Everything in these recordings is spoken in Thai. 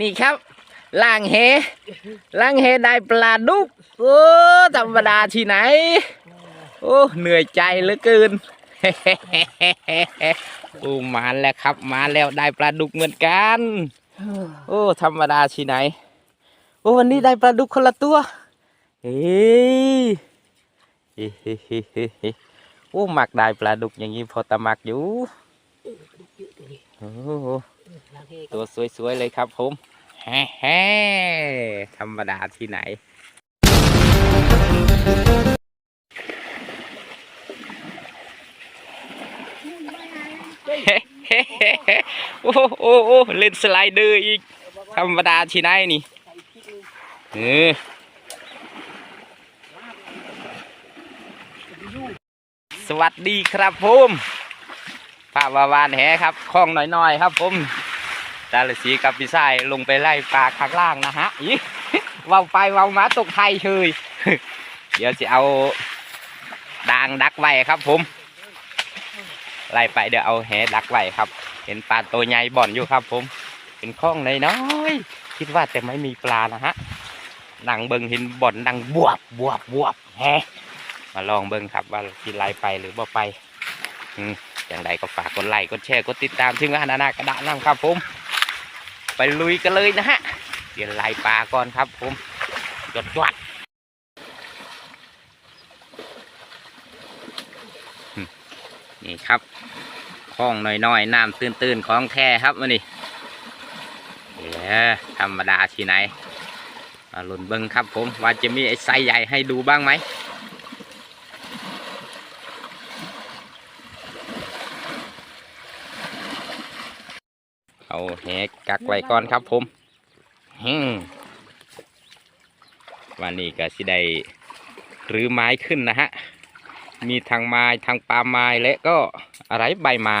นี่ครับล่างเฮล่างเฮได้ปลาดุกโอ้ธรรมดาที่ไหน โอ้เหนื่อยใจเหลือเกินโอ้มาแล้วครับ มาแล้วได้ปลาดุกเหมือนกัน โอ้ธรรมดาที่ไหน โอ้วันนี้ได้ปลาดุกคนละตัวเฮ้ยเฮ้เฮ้เฮ้โอ้หมักได้ปลาดุกอย่างนี้พอตะหมักอยู่โอ้ ตัวสวยๆเลยครับผมแฮ่ธรรมดาที่ไหนเฮ้เฮ้เฮ้เฮ้โอ้โหโอ้เล่นสไลเดอร์อีก ธรรมดาที่ไหนนี่เออสวัสดีครับผมพระวาวานแหครับคลองน้อยๆครับผม ดาลสีกับพี่ชายลงไปไล่ปลาข้างล่างนะฮะอีว้าไปว้ามาตกไทยเฉยเดี๋ยวจะเอาดางดักไว้ครับผมไล่ไปเดี๋ยวเอาแหดักไว้ครับ เห็นปลาตัวใหญ่บ่อนอยู่ครับ ผมเป็นคลองน้อยคิดว่าแต่ไม่มีปลานะฮะนังเบิงเห็นบ่อนดังบวบบวบบวบแฮมาลองเบิงครับว่าสิไล่ไปหรือบ่ไปอย่างไรก็ฝากกดไลค์กดแชร์กดติดตามทีมงานนานา กระดะน้ำครับผม ไปลุยกันเลยนะฮะเดี๋ยวไล่ปลาก่อนครับผมจดจวดนี่ครับคลองน้อยๆน้ำตื้นๆของแท้ครับมานี่เอ๋ธรรมดาที่ไหนมาลุ้นเบิ้งครับผมว่าจะมีไอ้ไซส์ใหญ่ให้ดูบ้างไหม เอา แหกักไว้ก่อนครับผมฮึมวันนี้ก็สิได้รื้อไม้ขึ้นนะฮะ มีทางไม้ทางปลาไม้และก็อะไรใบไม้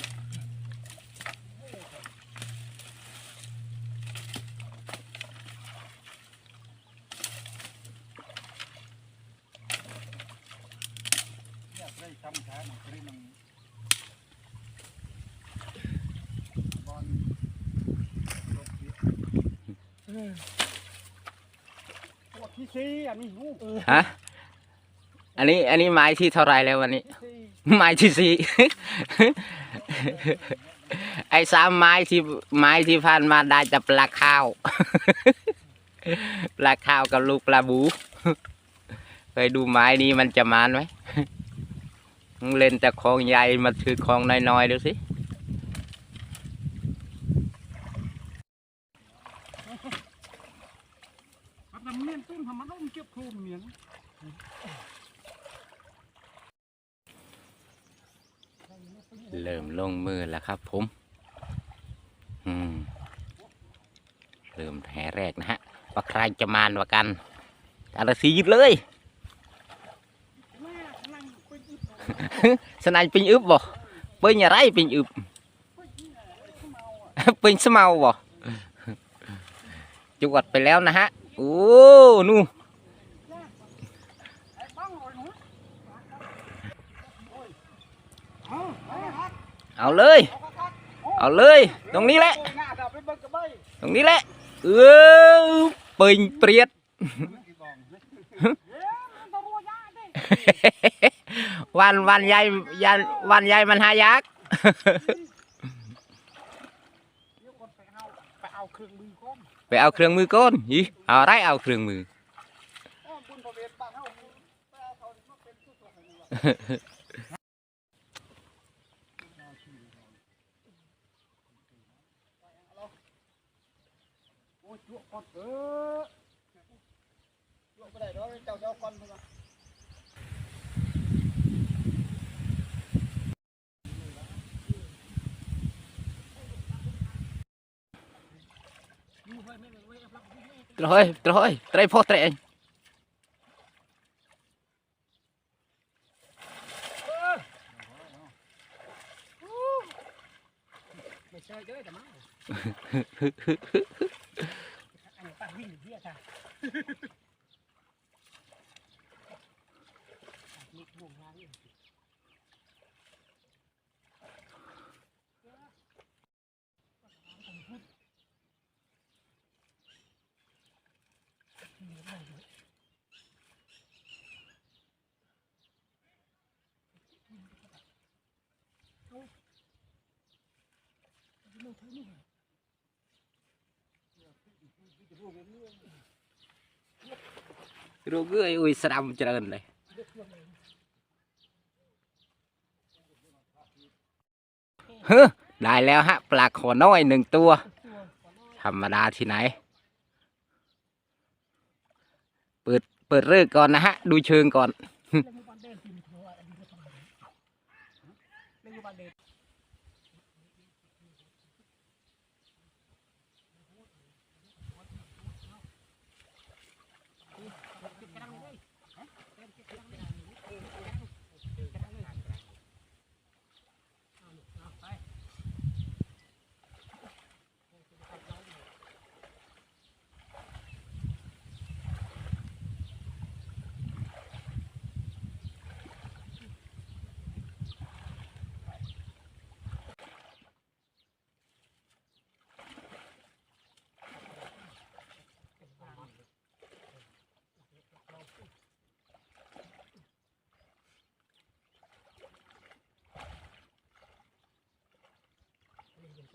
ที่สี่อันนี้งูฮะ อันนี้ อันนี้ไม้ที่เท่าไรแล้ววันนี้สี่ไม้ที่สี่ ไอ้สามไม้ที่ไม้ที่ผ่านมาได้แต่ปลาข้าว ปลาข้าวกับลูกปลาบูเคยดูไม้นี้มันจะมานไหมเล่นแต่คลองใหญ่มาถือคลองน้อยๆดูสิ มันน้ำเมียนตุ้นทำมัน ต้องเมียนเริ่มลงมือแล้วครับผม อืม เริ่มแห่แรกนะฮะ ว่าใครจะมานว่ากันอาราสียึดเลย สนายปิงอึบบ่เปิ้งอะไรปิงอึบปิงสเมาบ่จวดไปแล้วนะฮะ โอ้ นู่น เลยหนูเอาเอาฮักเอาเลยเอาฮักเอาเลย ตรงนี้แหละหน้าดาบไปเบิ่งกระใบตรงนี้แหละ เออปิงเปรียดเอ๊ะมันต้องรัวยาดิวันวันใหญ่ยันวันใหญ่มันหายักษ์เดี๋ยวคนไปเอาไปเอาเครื่องมือก่อนไปเอาเครื่องมือก่อนยี่เอาไรเอาเครื่องมือ Trời ơi, trời ơi, trời phô trời anh. อันนี้ป้าวิ่งเหี้ยจ้ะนี่บ่วงยาง รู้ก็ไอ้อุ้ยสรำเจริญเลยเฮ้ได้แล้วฮะ ปลาขอน้อยหนึ่งตัว ธรรมดาที่ไหน เปิดเปิดเลิอก่อนนะฮะ ดูเชิงก่อน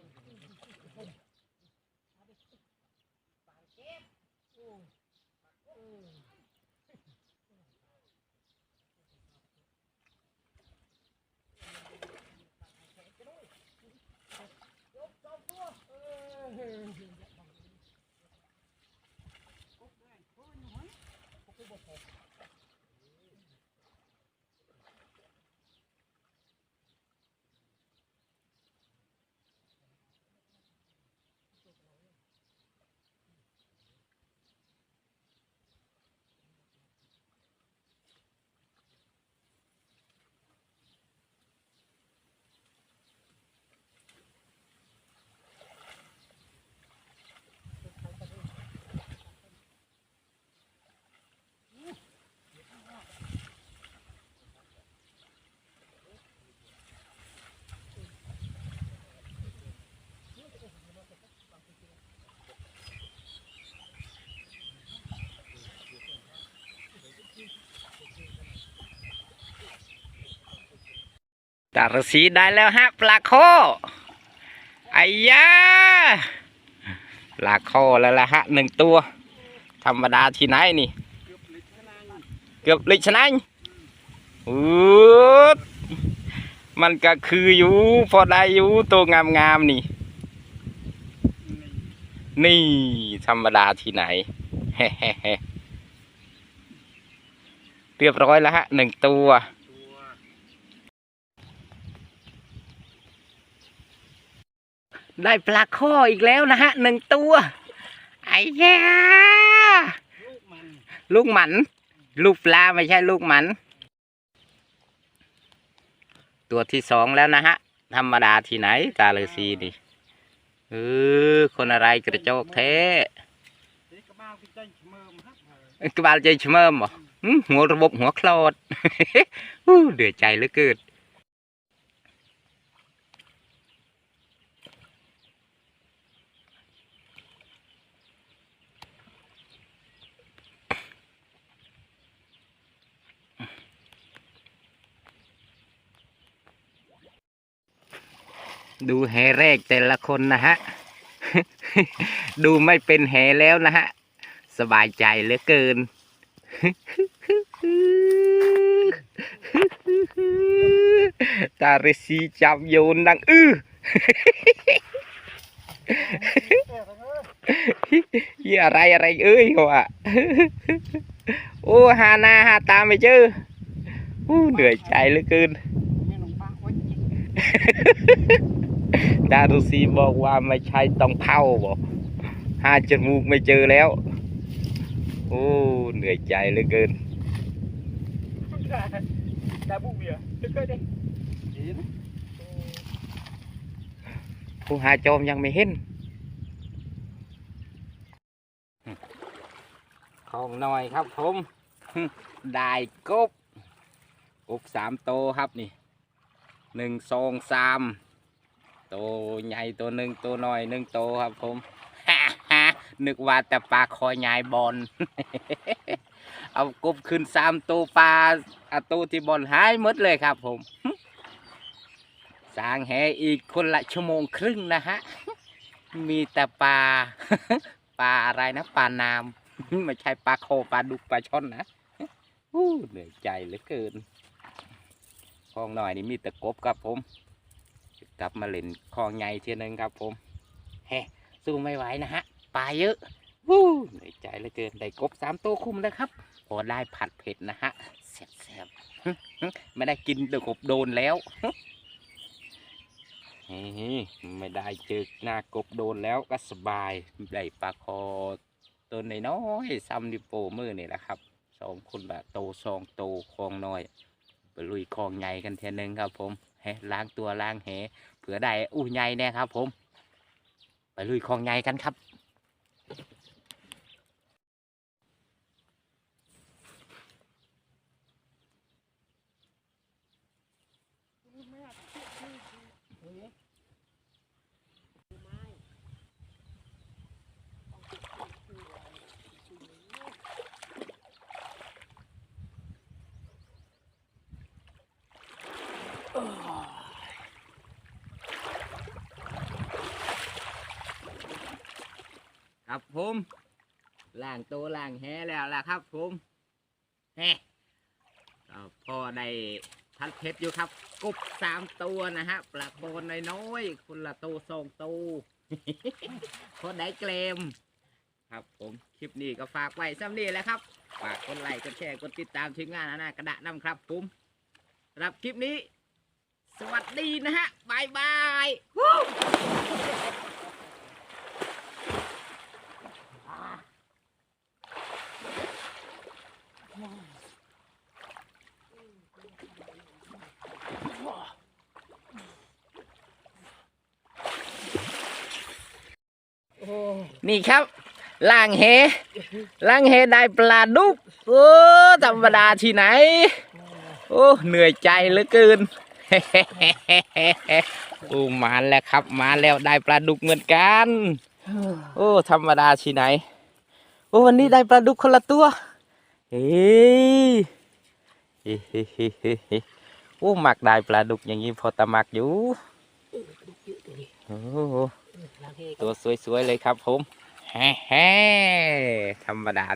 Thank you. รสีได้แล้วฮะปลาโคไอ้ยาปลาโคแล้วล่ะฮะหนึ่งตัว ธรรมดาที่ไหนนี่ เกือบลิชนันอืดมันก็คืออยู่พอได้อยู่ตัวงามๆนี่ นี่ธรรมดาที่ไหนเฮ้เรียบร้อยแล้วฮะหนึ่งตัว ได้ปลาข้ออีกแล้วนะฮะหนึ่งตัวไอ้ยาลูกมันลูกหมัน ลูกปลาไม่ใช่ลูกหมัน ตัวที่สองแล้วนะฮะ ธรรมดาที่ไหนตาเลซีนี่เออคนอะไรกระโจกเทกกระบ้าพี่ใจเมิมครับกบาลใจเฉมิมเหรอหัวระบบหัวคลอู้เดือดใจเหลือเกิน ดูแหแรกแต่ละคนนะฮะ ดูไม่เป็นแหแล้วนะฮะ สบายใจเหลือเกิน ตาเรซีจับโยนดังอื้อเหี้ยอะไรอะไรเอ้ยเขาอะโอ้หานาหาตาไม่เจออู้เหนื่อยใจเหลือเกิน ไม่ลงบ้าโอ้ยดารุซีบอกว่าไม่ใช่ต้องเผาบอกหาจมูกไม่เจอแล้ว โอ้เหนื่อยใจเหลือเกินดาบุเบียเคยได้ยินผู้หาโจมยังไม่เห็นของหน่อยครับผม ได้กบกบสามโตวครับนี่หนึ่งสองสามโตวใหญ่ตัวหนึ่งตัวน้อยหนึ่งโตวครับผมนึกว่าแต่ปลาคอยใหญ่บอลเอากบขึ้นสามตัวปลาอะตัวที่บอลหายหมดเลยครับผมสร้างแหอีกคนละชั่วโมงครึ่งนะฮะมีแต่ปลาปลาอะไรนะปลานามไม่ใช่ปลาโคปลาดุกปลาช่อนนะเหนื่อยใจเหลือเกินคลองหน่อยนี่มีแต่กบครับผม กลับมาเล่นคลองใหญ่เทียนึงครับผมแฮสู้ไม่ไหวนะฮะปลาเยอะวู้เหนื่อยใจเหลือเกินได้กบสามตัวคุ้มแล้วครับพอได้ผัดเผ็ดนะฮะแซ่บๆไม่ได้กินแต่กบโดนแล้วไม่ได้เจอหน้ากบโดนแล้วก็สบายได้ปลาคอตัวน้อยๆซ้ำดิโปมือนี่แหละครับสองคนละโตสองโตคลองน้อยไปลุยคลองใหญ่กันเทียนึงครับผม ล้างตัวล้างแหเผื่อได้อู้ใหญ่แน่ครับ ผม ไปลุยคลองใหญ่กันครับ ครับผมล่างตัวล่างแหแล้วล่ะครับผมแฮก็พอได้พัดเพชรอยู่ครับกบสามตัวนะฮะปลาโคนน้อยๆคนละตัวสองตัวพอได้เกรมครับผมคลิปนี้ก็ฝากไว้ซ้ำนี้แหละครับฝากกดไลค์กดแชร์กดติดตามทีมงานนะนะกระดะนำครับผมสำหรับคลิปนี้ สวัสดีนะฮะบายบาย นี่ครับล่างเฮล่างเฮได้ปลาดุกโอ้ธรรมดาที่ไหน โอ้เหนื่อยใจเหลือเกินโอ้มาแล้วครับ มาแล้วได้ปลาดุกเหมือนกัน โอ้ธรรมดาที่ไหน โอ้วันนี้ได้ปลาดุกคนละตัวเฮ้ยเฮ้เฮ้เฮ้โอ้มักได้ปลาดุกอย่างนี้พอตะมักอยู่โอ้ ตัวสวยๆเลยครับผมแฮ่ๆธรรมดา